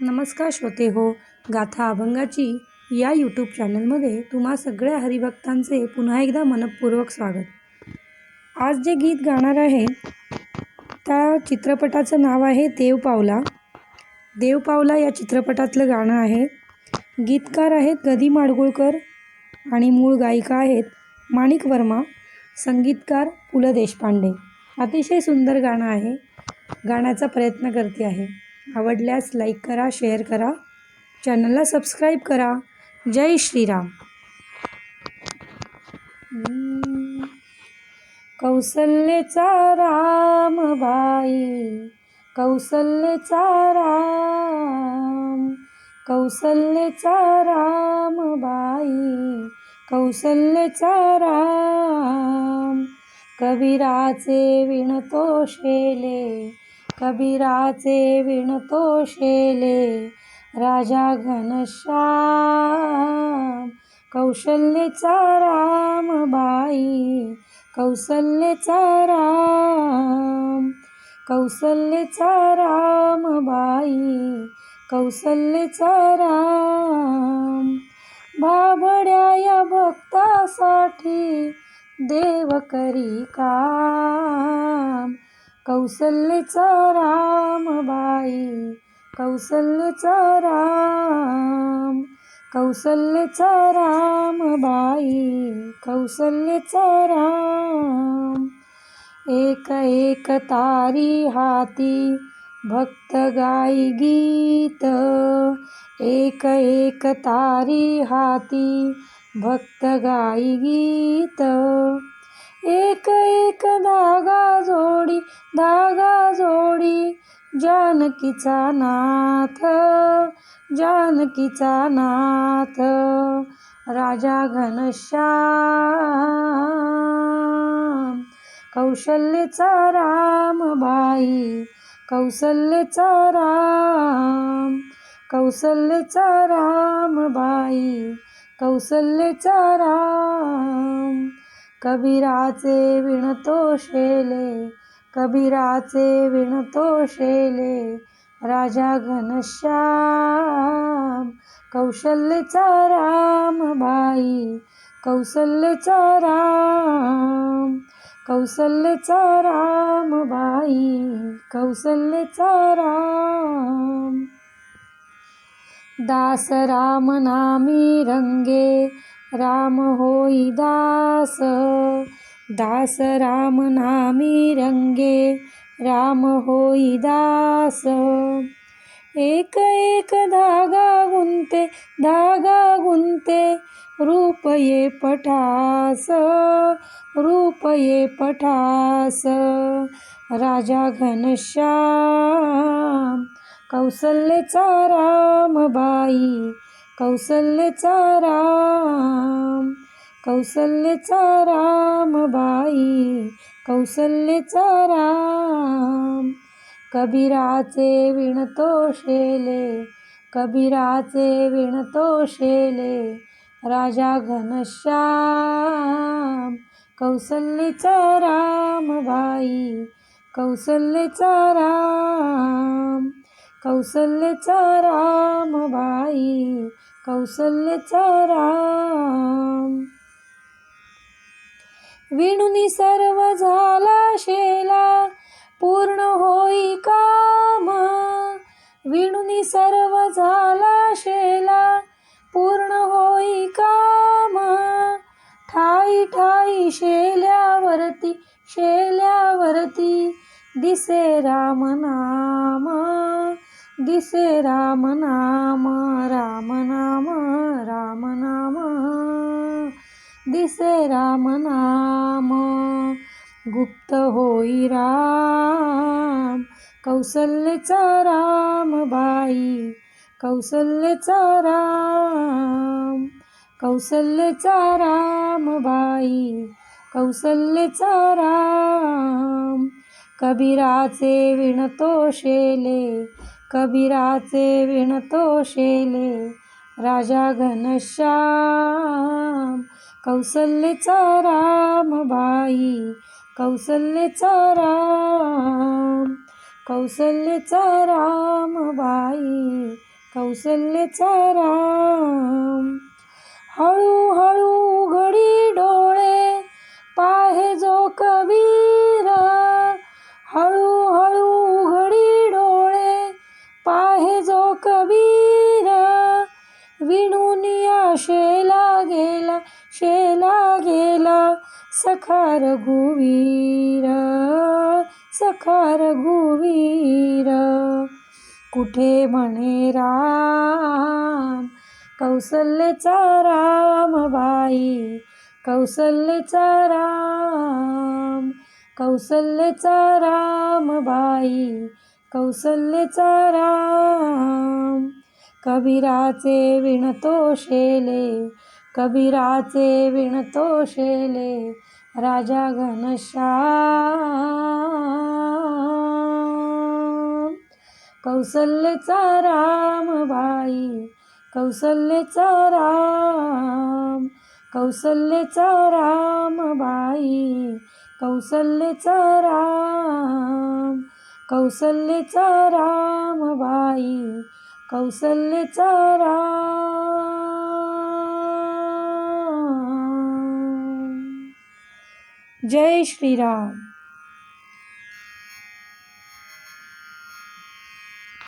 नमस्कार श्रोते हो गाथा अभंगाची या यूट्यूब चॅनलमध्ये तुम्हा सगळ्या हरिभक्तांचे पुन्हा एकदा मनपूर्वक स्वागत. आज जे गीत गाणार आहे त्या चित्रपटाचं नाव आहे देव पावला. देव पावला या चित्रपटातलं गाणं आहे. गीतकार आहेत गदी माडगुळकर आणि मूळ गायिका आहेत माणिक वर्मा संगीतकार पु ल देशपांडे. अतिशय सुंदर गाणं आहे. गाण्याचा प्रयत्न करते आहे. आवडल्यास लाईक करा शेअर करा. चॅनलला सबस्क्राईब करा. जय श्रीराम. कौसल्यचा राम बाई. कौसल्यचा राम. कौसल्यचा राम बाई. कौसल्यचा राम. कबीराचे विणतो शेले. कबीराचे विणतो शेले राजा घनश्याम. कौशल्यचा राम बाई कौसल्यचा राम. कौशल्यचा राम बाई कौसल्यचा राम. बाबड्या या भक्तासाठी देव करी का? कौसल्यचा राम बाई कौसल्यचा राम कौसल्यचा राम बाई कौसल्यचा राम. एक एक तारी हाती भक्त गाई गीत एक एक तारी हाती भक्त गाई गीत. एक एक धागा जोडी धागा जोडी. जानकीचा नाथ जानकीचा नाथ. राजा घनश्याम. कौशल्यचा राम बाई कौशल्यचा राम. कौशल्यचा राम बाई कौशल्यचा राम. कबीराचे विणतो शेले कबीराचे विणतो शेले राजा घनश्याम कौशल्यचा राम बाई कौशल्यचा राम कौशल्यचा राम बाई कौशल्यचा राम. दास राम नामी रंगे राम होई दास दास राम नामी रंगे राम होई दास. एक एक धागा गुंते धागा गुंते रूप ये पठास रूप ये पठास. राजा घनश्याम कौसल्यचा राम बाई कौसल्यचा राम कौसल्यचा राम बाई कौसल्यचा राम. कबीराचे विणतो शेले कबीराचे विणतो शेले राजा घनश्याम. कौसल्यचा राम बाई कौसल्यचा राम कौसल्यचा राम बाई कौसल्यचा राम. विणुनी सर्व झाला शेला पूर्ण होई काम. विणुनी सर्व झाला शेला पूर्ण होई काम. ठाई ठाई शेल्यावरती शेल्यावरती दिसे राम नाम. दिसे राम नाम राम नाम राम नाम. दिसे राम नाम गुप्त होई राम. कौसल्यचा राम बाई कौसल्यचा राम. कौसल्यचा राम बाई कौसल्यचा राम. कबीराचे विणतो शेले कबीराचे विणतो शेले राजा घनश्याम. कौसल्यचा राम बाई कौसल्यचा राम. कौसल्यचा राम बाई कौसल्यचा राम. विणून या शेला गेला शेला गेला. सखा रघुवीर सखा रघुवीर. कुठे म्हणे राम? कौसल्यचा राम बाई कौसल्यचा राम कौसल्यचा राम बाई कौसल्यचा राम. कबीराचे विणतो शेले कबीराचे विणतो शेले राजा घनश्याम. कौसल्यचा राम बाई कौसल्यचा राम कौसल्यचा राम बाई कौसल्यचा राम कौसल्यचा राम बाई कौसल्यचा राम जय श्रीराम।